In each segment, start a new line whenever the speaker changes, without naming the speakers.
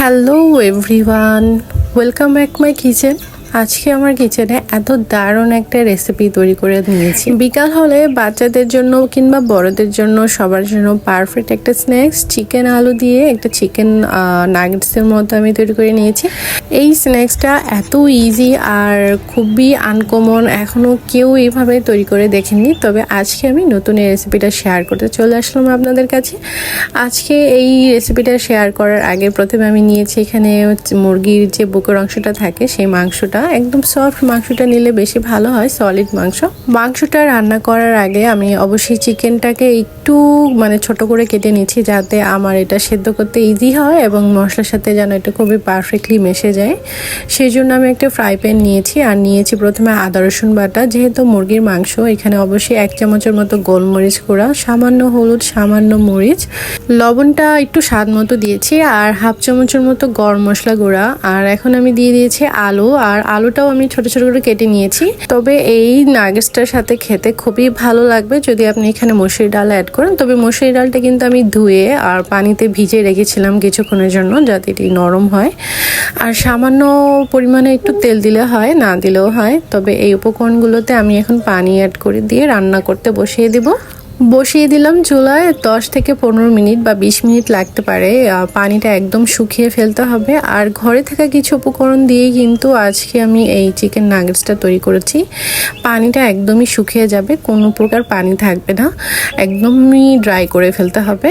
Hello everyone welcome back my kitchen আজকে আমার কিচেনে এত দারুণ একটা রেসিপি তৈরি করে নিয়েছি। বিকাল হলে বাচ্চাদের জন্য কিংবা বড়দের জন্য সবার জন্য পারফেক্ট একটা স্ন্যাক্স চিকেন আলু দিয়ে একটা চিকেন নাগেটসের মতো আমি তৈরি করে নিয়েছি। এই স্ন্যাক্সটা এত ইজি আর খুবই আনকমন এখনও কেউ এইভাবে তৈরি করে দেখেননি তবে আজকে আমি নতুন এই রেসিপিটা শেয়ার করতে চলে আসলাম আপনাদের কাছে। আজকে এই রেসিপিটা শেয়ার করার আগে প্রথমে আমি নিয়েছি এখানে মুরগির যে বুকের অংশটা থাকে, সেই মাংসটা। একদম সফট মাংসটা নিলে বেশি ভালো হয় সলিড মাংস। মাংসটা রান্না করার আগে আমি অবশ্যই চিকেনটাকে একটু মানে ছোট করে কেটে নিচ্ছি যাতে আমার এটা সেদ্ধ করতে ইজি হয় এবং মশলার সাথে যেন এটা খুবই পারফেক্টলি মেশে যায়। সেই জন্য আমি একটা ফ্রাই প্যান নিয়েছি আর নিয়েছি প্রথমে আদা, রসুন বাটা। যেহেতু মুরগির মাংস, এখানে অবশ্যই এক চামচের মতো গোলমরিচ গুঁড়া, সামান্য হলুদ, সামান্য মরিচ। লবণটা একটু স্বাদ মতো দিয়েছি আর হাফ চামচের মতো গরম মশলা গুঁড়া। আর এখন আমি দিয়ে দিয়েছি আলু আর আলুটাও আমি ছোট ছোট করে কেটে নিয়েছি। তবে এই নাগেটসটার সাথে খেতে খুবই ভালো লাগবে যদি আপনি এখানে মসুরি ডাল অ্যাড করেন। তবে মসুরি ডালটা কিন্তু আমি ধুয়ে আর পানিতে ভিজে রেখেছিলাম কিছুক্ষণের জন্য যাতে এটি নরম হয়। আর সামান্য পরিমাণে একটু তেল দিলে হয়, না দিলেও হয়। তবে এই উপকরণগুলোতে আমি এখন পানি অ্যাড করে দিয়ে রান্না করতে বসিয়ে দিব। বসিয়ে দিলাম চুলায়। দশ থেকে পনেরো মিনিট বা বিশ মিনিট লাগতে পারে। পানিটা একদম শুকিয়ে ফেলতে হবে। আর ঘরে থাকা কিছু উপকরণ দিয়ে কিন্তু আজকে আমি এই চিকেন নাগেটসটা তৈরি করেছি। পানিটা একদমই শুকিয়ে যাবে। কোনো প্রকার পানি থাকবে না। একদমই ড্রাই করে ফেলতে হবে।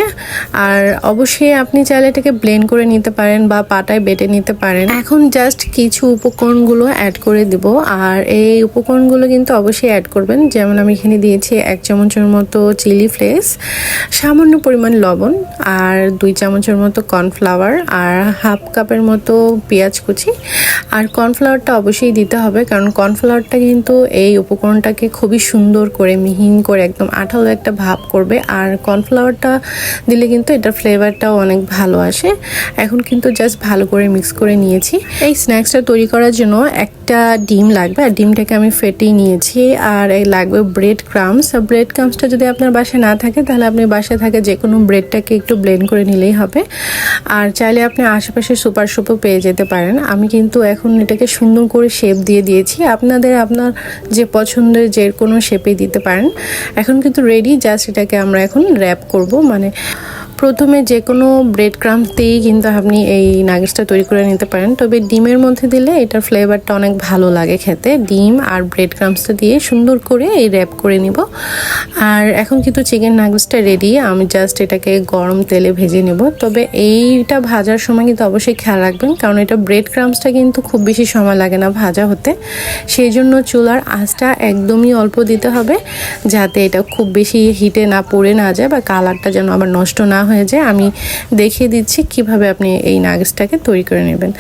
আর অবশ্যই আপনি চাইলে এটাকে ব্লেন্ড করে নিতে পারেন বা পাটায় বেটে নিতে পারেন। এখন জাস্ট কিছু উপকরণগুলো অ্যাড করে দিব। আর এই উপকরণগুলো কিন্তু অবশ্যই অ্যাড করবেন। যেমন আমি এখানে দিয়েছি এক চামচের মতো চিলি ফ্লেক্স, সামান্য পরিমাণ লবণ আর দুই চামচের মতো কর্নফ্লাওয়ার আর হাফ কাপের মতো পেঁয়াজ কুচি। আর কর্নফ্লাওয়ারটা অবশ্যই দিতে হবে কারণ কর্নফ্লাওয়ারটা কিন্তু এই উপকরণটাকে খুবই সুন্দর করে, মিহিন করে, একদম আঠালো একটা ভাব করবে। আর কর্নফ্লাওয়ারটা দিলে কিন্তু এটার ফ্লেভারটাও অনেক ভালো আসে। এখন কিন্তু জাস্ট ভালো করে মিক্স করে নিয়েছি। এই স্ন্যাক্সটা তৈরি করার জন্য একটা ডিম লাগবে। আর ডিমটাকে আমি ফেটিয়ে নিয়েছি আর এই লাগবে ব্রেড ক্রামস। ব্রেড ক্রামসটা যদি আপনার বাসায় না থাকে, তাহলে আপনি বাসায় থাকে যে কোনো ব্রেডটাকে একটু ব্লেন্ড করে নিলেই হবে। আর চাইলে আপনি আশেপাশে সুপার সুপও পেয়ে যেতে পারেন। আমি কিন্তু এখন এটাকে সুন্দর করে শেপ দিয়ে দিয়েছি। আপনাদের আপনার যে পছন্দের যে কোনো শেপে দিতে পারেন। এখন কিন্তু রেডি জাস্ট এটাকে আমরা এখন র্যাপ করব। মানে প্রথমে যে কোনো ব্রেড ক্রাম্প দিয়েই কিন্তু আপনি এই নাগেটসটা তৈরি করে নিতে পারেন। তবে ডিমের মধ্যে দিলে এটার ফ্লেভারটা অনেক ভালো লাগে খেতে। ডিম আর ব্রেড ক্রাম্পসটা দিয়ে সুন্দর করে এই র্যাপ করে নিব। আর এখন কিন্তু চিকেন নাগেটসটা রেডি আমি জাস্ট এটাকে গরম তেলে ভেজে নেব। তবে এইটা ভাজার সময় কিন্তু অবশ্যই খেয়াল রাখবেন, কারণ এটা ব্রেড ক্রাম্পসটা কিন্তু খুব বেশি সময় লাগে না ভাজা হতে। সেই জন্য চুলার আঁচটা একদমই অল্প দিতে হবে, যাতে এটা খুব বেশি হিটে না পড়ে না যায় বা কালারটা যেন আবার নষ্ট না হয়ে যায় আমি দেখিয়ে দিচ্ছি কীভাবে আপনি এই নাগেটসটাকে তৈরি করে নেবেন।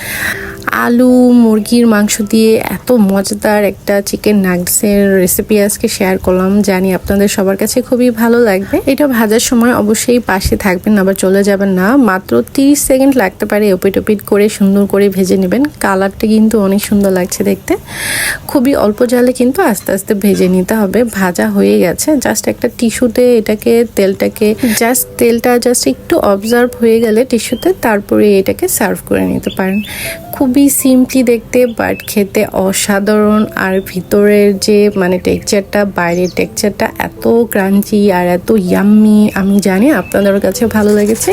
আলু, মুরগির মাংস দিয়ে এত মজাদার একটা চিকেন নাগেটসের রেসিপি আজকে শেয়ার করলাম। জানি আপনাদের সবার কাছে খুবই ভালো লাগবে। এটা ভাজার সময় অবশ্যই পাশে থাকবেন, আবার চলে যাবেন না। মাত্র 30 সেকেন্ড লাগতে পারে ওপিট ওপিট করে, সুন্দর করে ভেজে নেবেন। কালারটা কিন্তু অনেক সুন্দর লাগছে দেখতে। খুবই অল্প জালে কিন্তু আস্তে আস্তে ভেজে নিতে হবে। ভাজা হয়ে গেছে। জাস্ট একটা টিস্যুতে এটাকে, তেলটাকে জাস্ট তেলটা জাস্ট একটু অবজার্ভ হয়ে গেলে টিস্যুতে, তারপরে এটাকে সার্ভ করে নিতে পারেন। খুবই সিম্পলি দেখতে বাট খেতে অসাধারণ। আর ভিতরের যে মানে টেক্সচারটা বাইরের টেক্সচারটা এত ক্রাঞ্চি আর এত ইয়াম্মি আমি জানি আপনাদের কাছে ভালো লেগেছে।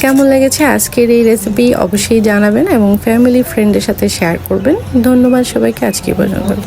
কেমন লেগেছে আজকের এই রেসিপি অবশ্যই জানাবেন এবং ফ্যামিলি ফ্রেন্ডের সাথে শেয়ার করবেন। ধন্যবাদ সবাইকে, আজকে পর্যন্ত।